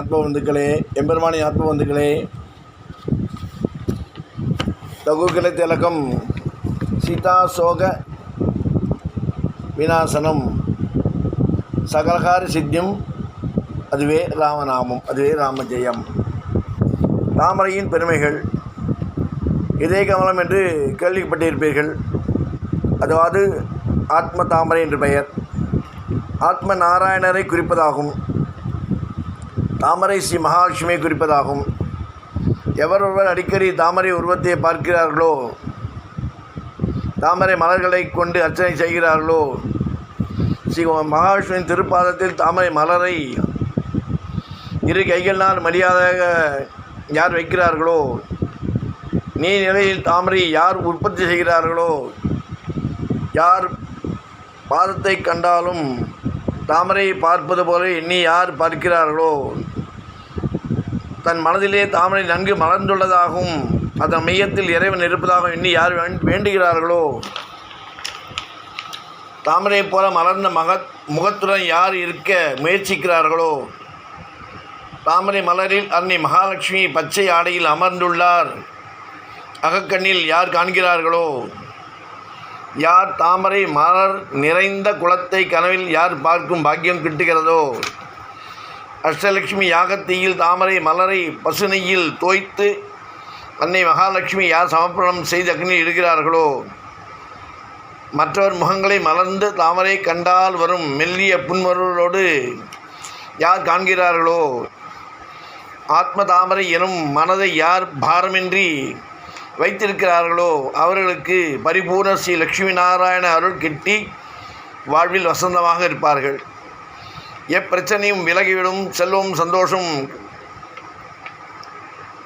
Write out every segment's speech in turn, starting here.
ஆத்மபந்துக்களே எம்பெருமானி ஆத்மபந்துக்களே லகுக்கிளை திலக்கம் சீதா சோக விநாசனம் சகலகார சித்தியம் அதுவே ராமநாமம் அதுவே ராமஜெயம். ராமரையின் பெருமைகள் இதே கமலம் என்று கேள்விப்பட்டிருப்பீர்கள். அதாவது ஆத்ம தாமரை என்று பெயர். ஆத்ம நாராயணரை குறிப்பதாகும். தாமரை ஸ்ரீ மகாலட்சுமியை குறிப்பதாகும். எவர் ஒருவர் அடிக்கடி தாமரை உருவத்தை பார்க்கிறார்களோ தாமரை மலர்களை கொண்டு அர்ச்சனை செய்கிறார்களோ ஸ்ரீ மகாவிஷ்ணுவின் திருப்பாதத்தில் தாமரை மலரை இரு கைகளால் மரியாதையாக யார் வைக்கிறார்களோ நீ நிலையில் தாமரை யார் உற்பத்தி செய்கிறார்களோ யார் பாதத்தை கண்டாலும் தாமரை பார்ப்பது போல எண்ணி யார் பார்க்கிறார்களோ தன் மனதிலே தாமரை நன்கு மலர்ந்துள்ளதாகவும் அதன் மையத்தில் இறைவன் இருப்பதாகவும் எண்ணி யார் வேண்டுகிறார்களோ? தாமரை போல மலர்ந்த மகத் முகத்துடன் யார் இருக்க முயற்சிக்கிறார்களோ? தாமரை மலரில் அன்னை மகாலட்சுமி பச்சை ஆடையில் அமர்ந்துள்ளார். அகக்கண்ணில் யார் காண்கிறார்களோ? யார் தாமரை மலர் நிறைந்த குளத்தை கனவில் யார் பார்க்கும் பாக்கியம் கிட்டுகிறதோ? அஷ்டலட்சுமி யாகத்தீயில் தாமரை மலரை பசுனையில் தோய்த்து அன்னை மகாலட்சுமி யார் சமர்ப்பணம் செய்து அக்னியில் இடுகிறார்களோ? மற்றவர் முகங்களை மலர்ந்து தாமரை கண்டால் வரும் மெல்லிய புன்மருளோடு யார் காண்கிறார்களோ? ஆத்ம தாமரை எனும் மனதை யார் பாரமின்றி வைத்திருக்கிறார்களோ? அவர்களுக்கு பரிபூர்ண ஸ்ரீ லட்சுமி நாராயண அருள் கிட்டி வாழ்வில் வசந்தமாக இருப்பார்கள். எப்பிரச்சனையும் விலகிவிடும். செல்வம் சந்தோஷம்.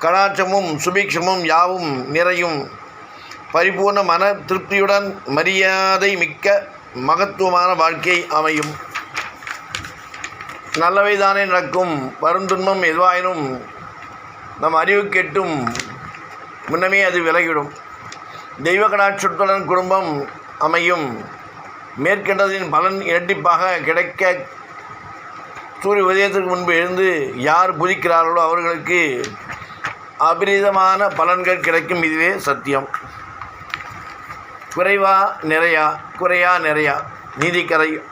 கடாட்சமும் சுபீக்ஷமும் யாவும் நிறையும். பரிபூர்ண மன திருப்தியுடன் மரியாதை மிக்க மகத்துவமான வாழ்க்கை அமையும். நல்லவைதானே நடக்கும். வரும் துன்பம் எதுவாயினும் நம் அறிவு கெட்டும். முன்னமே அது விலகிவிடும். தெய்வ கடாட்சத்துடன் குடும்பம் அமையும். மேற்கண்டதின் பலன் இரட்டிப்பாக கிடைக்க சூரிய உதயத்திற்கு முன்பு எழுந்து யார் புதிக்கிறார்களோ அவர்களுக்கு அபரிதமான பலன்கள் கிடைக்கும். இதுவே சத்தியம். குறைவா நிறையா குறையா நிறையா. நீதிக்கரை.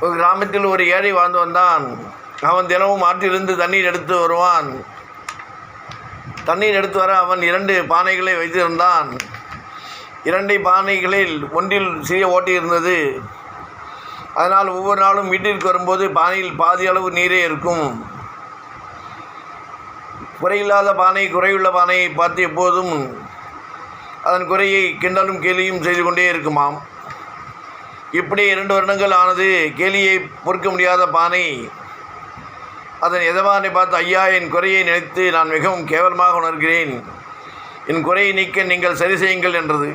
ஒரு கிராமத்தில் ஒரு ஏழை வாழ்ந்து வந்தான். அவன் தினமும் ஆற்றிலிருந்து தண்ணீர் எடுத்து வருவான். தண்ணீர் எடுத்து வர அவன் இரண்டு பானைகளை வைத்திருந்தான். இரண்டை பானைகளில் ஒன்றில் சிறிய ஓட்டி இருந்தது. அதனால் ஒவ்வொரு நாளும் வீட்டிற்கு வரும்போது பானையில் பாதி அளவு நீரே இருக்கும். குறையில்லாத பானை குறையுள்ள பானையை பார்த்து எப்போதும் அதன் குறையை கிண்டலும் கேலியும் செய்து கொண்டே இருக்குமாம். இப்படி இரண்டு வருடங்கள் ஆனது கேலியை பொறுக்க முடியாத பானை. அதன் எஜமானை பார்த்து ஐயா என் குறையை நினைத்து நான் மிகவும் கேவலமாக உணர்கிறேன். என் குறையை நீக்க நீங்கள் சரி செய்யுங்கள் என்றது.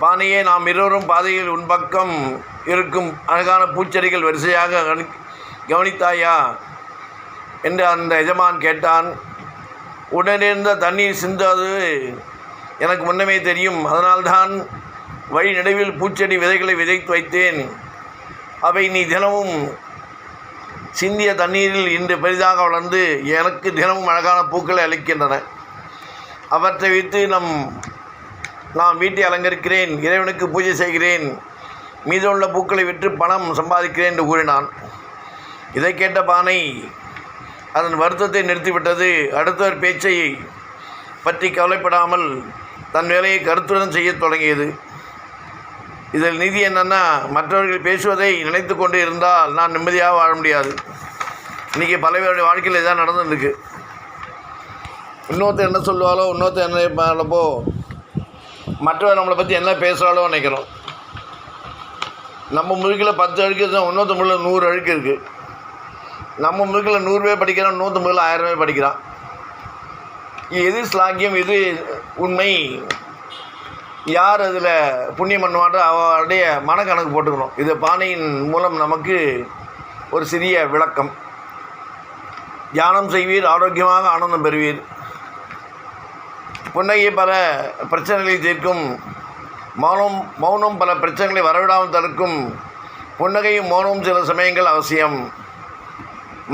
பானையே நாம் இருவரும் பாதையில் உன் பக்கம் இருக்கும் அழகான பூச்செடிகள் வரிசையாக கவனி- கவனித்தாயா? என்று அந்த எஜமான் கேட்டான். உடனிருந்த தண்ணீர் சிந்தாது. எனக்கு முன்னமே தெரியும். அதனால்தான் வழி நடுவில் பூச்செடி விதைகளை விதைத்து வைத்தேன். அவை நீ தினமும் சிந்திய தண்ணீரில் இன்று பெரிதாக வளர்ந்து எனக்கு தினமும் அழகான பூக்களை அளிக்கின்றன. அவற்றை வைத்து நம் நான் வீட்டை அலங்கரிக்கிறேன் இறைவனுக்கு பூஜை செய்கிறேன் மீதமுள்ள பூக்களை விற்று பணம் சம்பாதிக்கிறேன் என்று கூறினான். இதை கேட்ட பானை அதன் வருத்தத்தை நிறுத்திவிட்டது. அடுத்தவர் பேச்சை பற்றி கவலைப்படாமல் தன் வேலையை கருத்துடன் செய்யத் தொடங்கியது. இதில் நிதி என்னென்னா மற்றவர்கள் பேசுவதை நினைத்து கொண்டு இருந்தால் நான் நிம்மதியாக வாழ முடியாது. இன்றைக்கி பல பேருடைய வாழ்க்கையில் இதான் நடந்துருக்கு. இன்னொருத்தர் என்ன சொல்லுவாளோ இன்னொருத்தர் என்ன பண்ணப்போ மற்றவர் நம்மளை பற்றி என்ன பேசுகிறாளோ நினைக்கிறோம். நம்ம முழுக்கில் பத்து அழுக்கு இருந்தால் இன்னொருத்த நூறு அழுக்கு இருக்குது நம்ம முழுக்கில் நூறு பேர் படிக்கிறான் இன்னொருத்த முழுக்கில் ஆயிரம் பேர் படிக்கிறான். எது ஸ்லாக்கியம் எது உண்மை? யார் அதில் புண்ணியம் பண்ணுவான்றோ அவருடைய மனக்கணக்கு போட்டுக்கணும். இது பானையின் மூலம் நமக்கு ஒரு சிறிய விளக்கம். தியானம் செய்வீர் ஆரோக்கியமாக ஆனந்தம் பெறுவீர். புன்னகை பல பிரச்சனைகளை தீர்க்கும் மௌனம் மௌனம் பல பிரச்சனைகளை வரவிடாமல் தடுக்கும் புன்னகையும் மௌனமும் சில சமயங்கள் அவசியம்.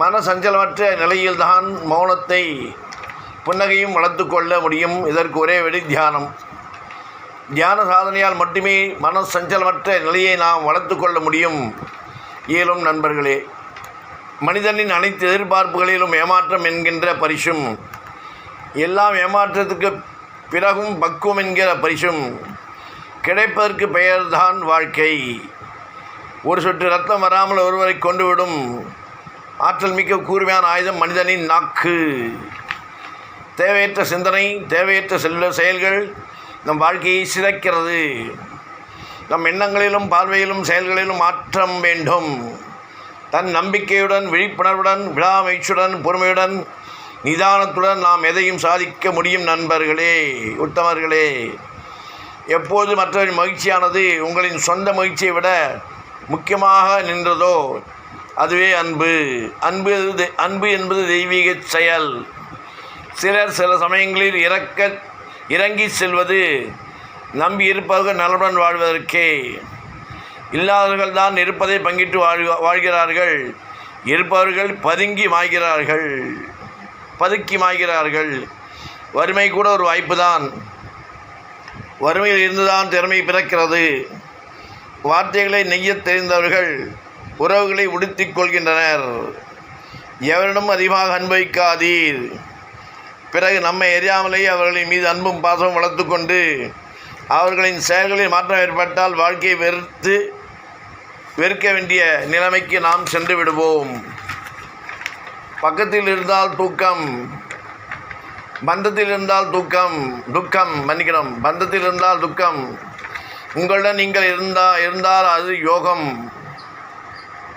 மன சஞ்சலமற்ற நிலையில்தான் மௌனத்தை புன்னகையும் வளர்த்து கொள்ள முடியும். இதற்கு ஒரே வழி தியானம். தியான சாதனையால் மட்டுமே மன சஞ்சலமற்ற நிலையை நாம் வளர்த்து கொள்ள முடியும். இயலும் நண்பர்களே மனிதனின் அனைத்து எதிர்பார்ப்புகளிலும் ஏமாற்றம் என்கின்ற பரிசும் எல்லாம் ஏமாற்றத்துக்கு பிறகும் பக்குவம் என்கிற பரிசும் கிடைப்பதற்கு பெயர்தான் வாழ்க்கை. ஒரு சொட்டு ரத்தம் வராமல் ஒருவரை கொண்டுவிடும் ஆற்றல் மிக்க கூர்மையான ஆயுதம் மனிதனின் நாக்கு. தேவையற்ற சிந்தனை தேவையற்ற செல்ல செயல்கள் நம் வாழ்க்கையை சிதைக்கிறது. நம் எண்ணங்களிலும் பார்வையிலும் செயல்களிலும் மாற்றம் வேண்டும். தன் நம்பிக்கையுடன் விழிப்புணர்வுடன் விடாமயிற்சியுடன் பொறுமையுடன் நிதானத்துடன் நாம் எதையும் சாதிக்க முடியும் நண்பர்களே உத்தமர்களே. எப்போது மற்றவரின் மகிழ்ச்சியானது உங்களின் சொந்த மகிழ்ச்சியை விட முக்கியமாக நின்றதோ அதுவே அன்பு. அன்பு அன்பு என்பது தெய்வீக செயல். சிலர் சில சமயங்களில் இறக்க இறங்கி செல்வது நம்பி இருப்பவர்கள் நலமுடன் வாழ்வதற்கே. இல்லாதவர்கள் தான் இருப்பதை பங்கிட்டு வாழ் வாழ்கிறார்கள். இருப்பவர்கள் பதுங்கி மாய்கிறார்கள். பதுக்கி மாய்கிறார்கள் வறுமை கூட ஒரு வாய்ப்பு தான் வறுமையில் இருந்துதான் திறமை பிறக்கிறது. வார்த்தைகளை நெய்யத் தெரிந்தவர்கள் உறவுகளை உடுத்திக் கொள்கின்றனர். எவரிடம் அதிகமாக அனுபவிக்காதீர் பிறகு நம்மை எரியாமலேயே அவர்களின் மீது அன்பும் பாசமும் வளர்த்து கொண்டு அவர்களின் செயல்களில் மாற்றம் ஏற்பட்டால் வாழ்க்கையை வெறுத்து வெறுக்க வேண்டிய நிலைமைக்கு நாம் சென்று விடுவோம். பக்கத்தில் இருந்தால் தூக்கம். பந்தத்தில் இருந்தால் தூக்கம். துக்கம் மன்னிக்கணும். பந்தத்தில் இருந்தால் துக்கம். உங்களிடம் நீங்கள் இருந்தால் இருந்தால் அது யோகம்.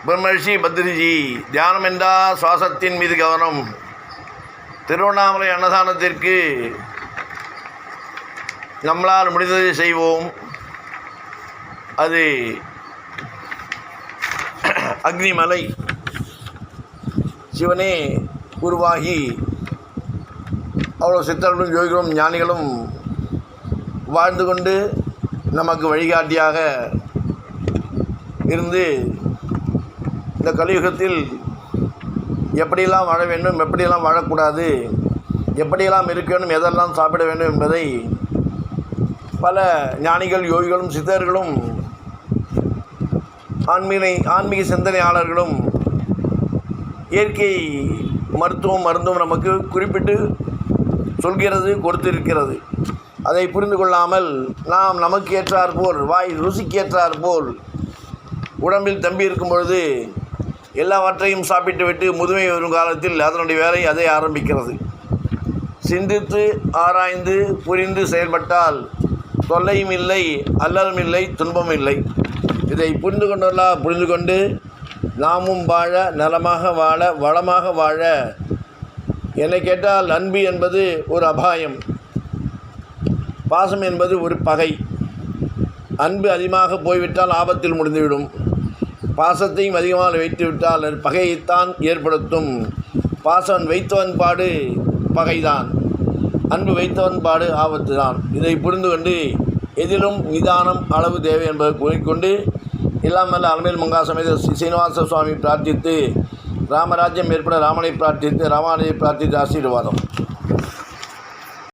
பிரம்மர்ஷி பத்ரிஜி தியானம் என்றால் சுவாசத்தின் மீது கவனம். திருவண்ணாமலை அன்னதானத்திற்கு நம்மளால் முடிந்ததை செய்வோம். அது அக்னிமலை. சிவனே உருவாகி. அவ்வளோ சித்தர்களும் யோகிகளும் ஞானிகளும் வாழ்ந்து கொண்டு நமக்கு வழிகாட்டியாக இருந்து இந்த கலியுகத்தில் எப்படியெல்லாம் வாழ வேண்டும் எப்படியெல்லாம் வாழக்கூடாது எப்படியெல்லாம் இருக்க வேண்டும் எதெல்லாம் சாப்பிட வேண்டும் என்பதை பல ஞானிகள் யோகிகளும் சித்தர்களும் ஆன்மீக ஆன்மீக சிந்தனையாளர்களும் இயற்கை மருத்துவம் மருந்தும் நமக்கு குறிப்பிட்டு சொல்கிறது கொடுத்திருக்கிறது. அதை புரிந்து கொள்ளாமல் நாம் நமக்கு ஏற்றார் போல் வாய் ருசிக்கேற்றார் போல் உடம்பில் தம்பி இருக்கும் பொழுது எல்லாவற்றையும் சாப்பிட்டு விட்டு முதுமை வரும் காலத்தில் அதனுடைய வேலை அதை ஆரம்பிக்கிறது. சிந்தித்து ஆராய்ந்து புரிந்து செயல்பட்டால் தொல்லையும் இல்லை அல்லலும் இல்லை துன்பமும் இல்லை. இதை புரிந்து கொண்டவர்களா புரிந்து கொண்டு நாமும் வாழ நலமாக வாழ வளமாக வாழ. என்னை கேட்டால் அன்பு என்பது ஒரு அபாயம். பாசம் என்பது ஒரு பகை. அன்பு அதிகமாக போய்விட்டால் ஆபத்தில் முடிந்துவிடும். பாசத்தையும் அதிகமாக வைத்துவிட்டால் அது பகையைத்தான் ஏற்படுத்தும். பாசம் வைத்தவன் பாடு பகைதான். அன்பு வைத்தவன் பாடு ஆபத்து தான் இதை புரிந்து கொண்டு எதிலும் நிதானம் அளவு தேவை என்பதை கூறிக்கொண்டு ఇలా మళ్ళీ అలమేలు మంగా సమేత శ్రీనివాస స్వామి ప్రార్థిస్తే రామరాజ్యం ఏర్పడే రామణి ప్రార్థిస్తే రామాని ప్రార్థిస్తే ఆశీర్వాదం.